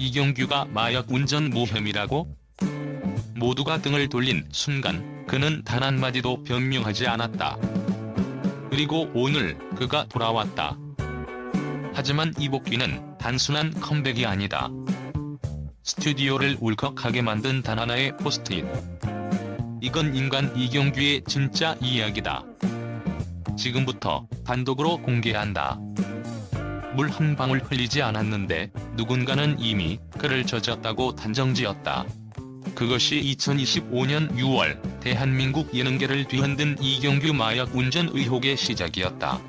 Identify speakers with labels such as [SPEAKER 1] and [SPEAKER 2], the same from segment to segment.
[SPEAKER 1] 이경규가 마약 운전 무혐의라고? 모두가 등을 돌린 순간 그는 단 한마디도 변명하지 않았다. 그리고 오늘 그가 돌아왔다. 하지만 이 복귀는 단순한 컴백이 아니다. 스튜디오를 울컥하게 만든 단 하나의 포스트잇. 이건 인간 이경규의 진짜 이야기다. 지금부터 단독으로 공개한다. 물 한 방울 흘리지 않았는데 누군가는 이미 그를 젖었다고 단정지었다. 그것이 2025년 6월 대한민국 예능계를 뒤흔든 이경규 마약 운전 의혹의 시작이었다.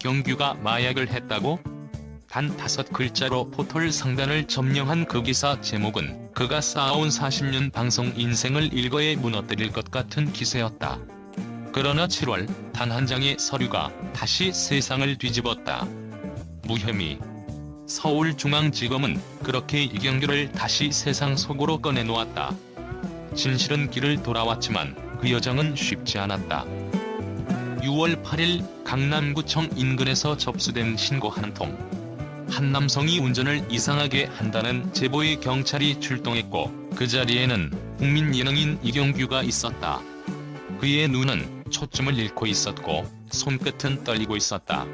[SPEAKER 1] 경규가 마약을 했다고? 단 다섯 글자로 포털 상단을 점령한 그 기사 제목은 그가 쌓아온 40년 방송 인생을 일거에 무너뜨릴 것 같은 기세였다. 그러나 7월 단 한 장의 서류가 다시 세상을 뒤집었다. 무혐의. 서울중앙지검은 그렇게 이경규를 다시 세상 속으로 꺼내놓았다. 진실은 길을 돌아왔지만 그 여정은 쉽지 않았다. 6월 8일 강남구청 인근에서 접수된 신고 한 통. 한 남성이 운전을 이상하게 한다는 제보에 경찰이 출동했고 그 자리에는 국민 예능인 이경규가 있었다. 그의 눈은 초점을 잃고 있었고 손끝은 떨리고 있었다.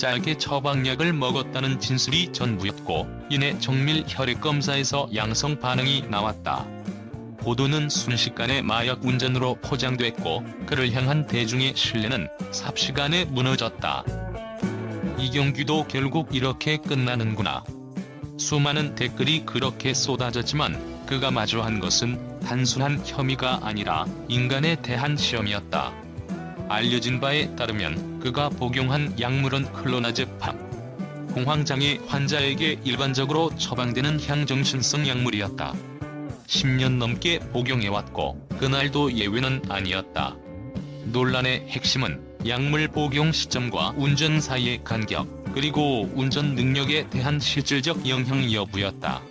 [SPEAKER 1] 짧게 처방약을 먹었다는 진술이 전부였고 이내 정밀 혈액 검사에서 양성 반응이 나왔다. 보도는 순식간에 마약 운전으로 포장됐고 그를 향한 대중의 신뢰는 삽시간에 무너졌다. 이경규도 결국 이렇게 끝나는구나. 수많은 댓글이 그렇게 쏟아졌지만 그가 마주한 것은 단순한 혐의가 아니라 인간에 대한 시험이었다. 알려진 바에 따르면 그가 복용한 약물은 클로나제팜. 공황장애 환자에게 일반적으로 처방되는 향정신성 약물이었다. 10년 넘게 복용해왔고 그날도 예외는 아니었다. 논란의 핵심은 약물 복용 시점과 운전 사이의 간격, 그리고 운전 능력에 대한 실질적 영향 여부였다.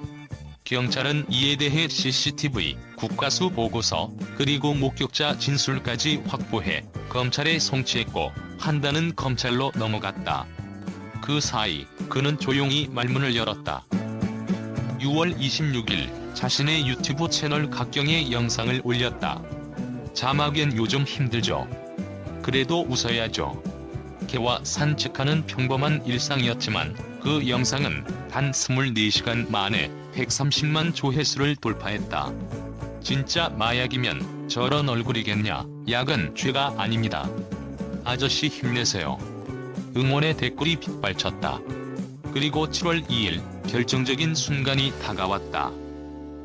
[SPEAKER 1] 경찰은 이에 대해 CCTV, 국가수 보고서, 그리고 목격자 진술까지 확보해 검찰에 송치했고 판단은 검찰로 넘어갔다. 그 사이 그는 조용히 말문을 열었다. 6월 26일 자신의 유튜브 채널 각경의 영상을 올렸다. 자막엔 요즘 힘들죠. 그래도 웃어야죠. 개와 산책하는 평범한 일상이었지만 그 영상은 단 24시간 만에 130만 조회수를 돌파했다. 진짜 마약이면 저런 얼굴이겠냐? 약은 죄가 아닙니다. 아저씨 힘내세요. 응원의 댓글이 빗발쳤다. 그리고 7월 2일 결정적인 순간이 다가왔다.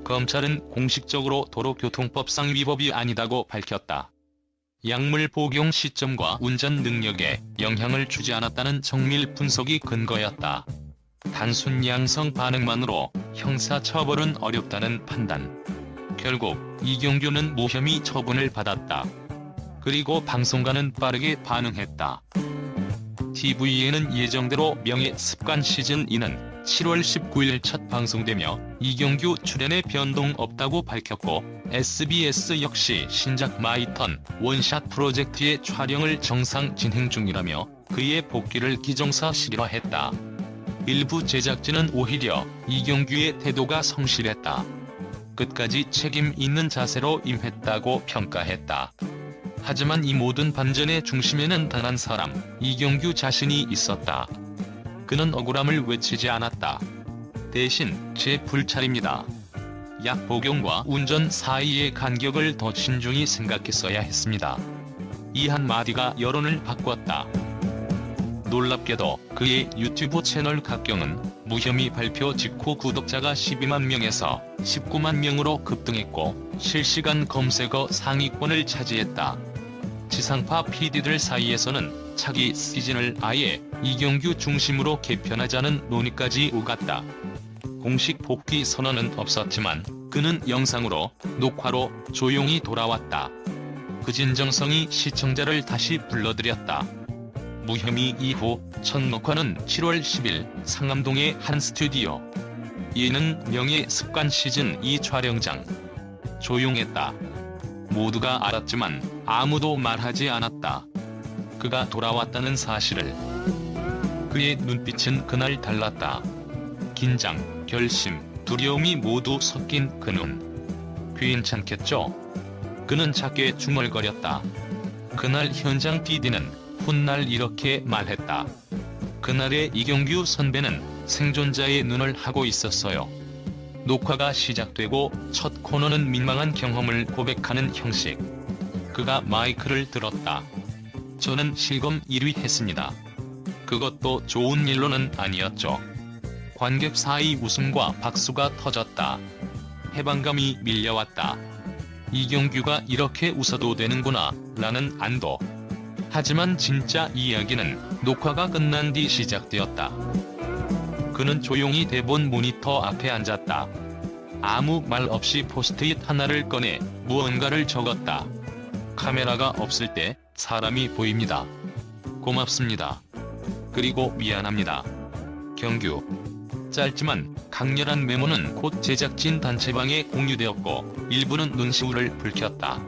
[SPEAKER 1] 검찰은 공식적으로 도로교통법상 위법이 아니다고 밝혔다. 약물 복용 시점과 운전 능력에 영향을 주지 않았다는 정밀 분석이 근거였다. 단순 양성 반응만으로 형사 처벌은 어렵다는 판단. 결국 이경규는 무혐의 처분을 받았다. 그리고 방송가는 빠르게 반응했다. TV에는 예정대로 명예 습관 시즌 2는 7월 19일 첫 방송되며 이경규 출연에 변동 없다고 밝혔고 SBS 역시 신작 마이턴 원샷 프로젝트의 촬영을 정상 진행 중이라며 그의 복귀를 기정사 실화했다. 일부 제작진은 오히려 이경규의 태도가 성실했다. 끝까지 책임 있는 자세로 임했다고 평가했다. 하지만 이 모든 반전의 중심에는 단 한 사람, 이경규 자신이 있었다. 그는 억울함을 외치지 않았다. 대신 제 불찰입니다. 약 복용과 운전 사이의 간격을 더 신중히 생각했어야 했습니다. 이 한마디가 여론을 바꿨다. 놀랍게도 그의 유튜브 채널 각경은 무혐의 발표 직후 구독자가 12만 명에서 19만 명으로 급등했고 실시간 검색어 상위권을 차지했다. 지상파 PD들 사이에서는 차기 시즌을 아예 이경규 중심으로 개편하자는 논의까지 오갔다. 공식 복귀 선언은 없었지만 그는 영상으로 녹화로 조용히 돌아왔다. 그 진정성이 시청자를 다시 불러들였다. 무혐의 이후 첫 녹화는 7월 10일 상암동의 한 스튜디오. 이는 명예 습관 시즌 2 촬영장. 조용했다. 모두가 알았지만 아무도 말하지 않았다. 그가 돌아왔다는 사실을. 그의 눈빛은 그날 달랐다. 긴장, 결심, 두려움이 모두 섞인 그는 괜찮겠죠? 그는 작게 중얼거렸다. 그날 현장 PD는 훗날 이렇게 말했다. 그날의 이경규 선배는 생존자의 눈을 하고 있었어요. 녹화가 시작되고 첫 코너는 민망한 경험을 고백하는 형식. 그가 마이크를 들었다. 저는 실검 1위 했습니다. 그것도 좋은 일로는 아니었죠. 관객 사이 웃음과 박수가 터졌다. 해방감이 밀려왔다. 이경규가 이렇게 웃어도 되는구나 라는 안도. 하지만 진짜 이야기는 녹화가 끝난 뒤 시작되었다. 그는 조용히 대본 모니터 앞에 앉았다. 아무 말 없이 포스트잇 하나를 꺼내 무언가를 적었다. 카메라가 없을 때 사람이 보입니다. 고맙습니다. 그리고 미안합니다. 경규. 짧지만 강렬한 메모는 곧 제작진 단체방에 공유되었고 일부는 눈시울을 붉혔다.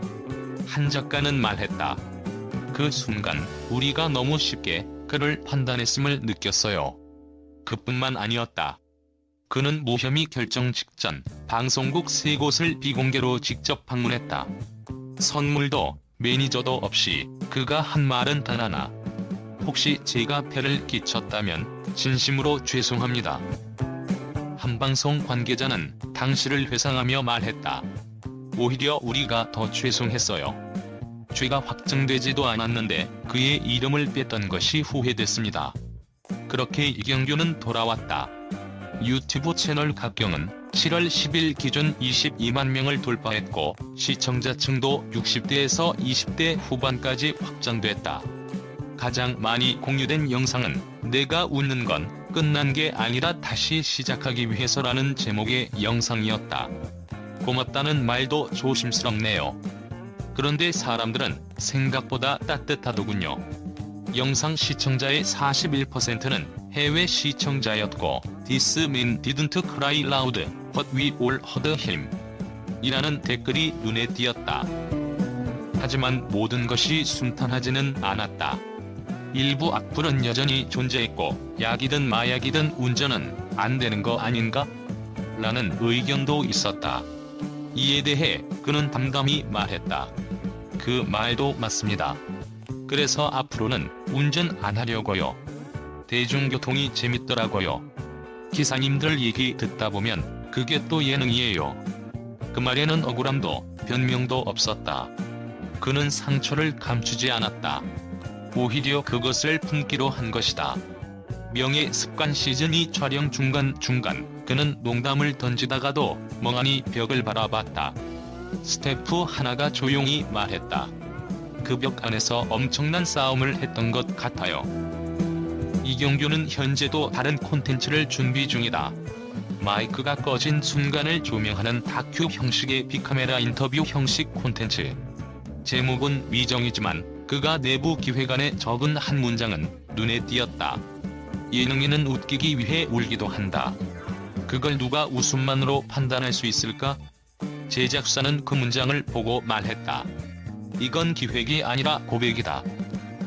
[SPEAKER 1] 한 작가는 말했다. 그 순간 우리가 너무 쉽게 그를 판단했음을 느꼈어요. 그뿐만 아니었다. 그는 무혐의 결정 직전 방송국 세 곳을 비공개로 직접 방문했다. 선물도 매니저도 없이 그가 한 말은 단 하나. 혹시 제가 폐를 끼쳤다면 진심으로 죄송합니다. 한방송 관계자는 당시를 회상하며 말했다. 오히려 우리가 더 죄송했어요. 죄가 확정되지도 않았는데 그의 이름을 뺐던 것이 후회됐습니다. 그렇게 이경규는 돌아왔다. 유튜브 채널 각경은 7월 10일 기준 22만 명을 돌파했고 시청자층도 60대에서 20대 후반까지 확장됐다. 가장 많이 공유된 영상은 내가 웃는 건 끝난 게 아니라 다시 시작하기 위해서라는 제목의 영상이었다. 고맙다는 말도 조심스럽네요. 그런데 사람들은 생각보다 따뜻하더군요. 영상 시청자의 41%는 해외 시청자였고 This man didn't cry loud, but we all heard him. 이라는 댓글이 눈에 띄었다. 하지만 모든 것이 순탄하지는 않았다. 일부 악플은 여전히 존재했고 약이든 마약이든 운전은 안 되는 거 아닌가? 라는 의견도 있었다. 이에 대해 그는 담담히 말했다. 그 말도 맞습니다. 그래서 앞으로는 운전 안 하려고요. 대중교통이 재밌더라고요. 기사님들 얘기 듣다 보면 그게 또 예능이에요. 그 말에는 억울함도 변명도 없었다. 그는 상처를 감추지 않았다. 오히려 그것을 품기로 한 것이다. 명예 습관 시즌2 촬영 중간중간 그는 농담을 던지다가도 멍하니 벽을 바라봤다. 스태프 하나가 조용히 말했다. 그 벽 안에서 엄청난 싸움을 했던 것 같아요. 이경규는 현재도 다른 콘텐츠를 준비 중이다. 마이크가 꺼진 순간을 조명하는 다큐 형식의 빅카메라 인터뷰 형식 콘텐츠. 제목은 위정이지만 그가 내부 기획안에 적은 한 문장은 눈에 띄었다. 예능인은 웃기기 위해 울기도 한다. 그걸 누가 웃음만으로 판단할 수 있을까? 제작사는 그 문장을 보고 말했다. 이건 기획이 아니라 고백이다.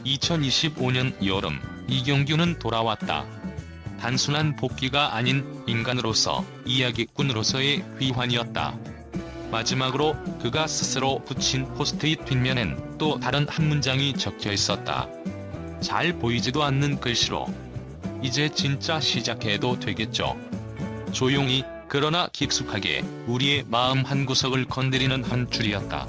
[SPEAKER 1] 2025년 여름 이경규는 돌아왔다. 단순한 복귀가 아닌 인간으로서 이야기꾼으로서의 귀환이었다. 마지막으로 그가 스스로 붙인 포스트잇 뒷면엔 또 다른 한 문장이 적혀 있었다. 잘 보이지도 않는 글씨로 이제 진짜 시작해도 되겠죠. 조용히 그러나 깊숙하게 우리의 마음 한구석을 건드리는 한 줄이었다.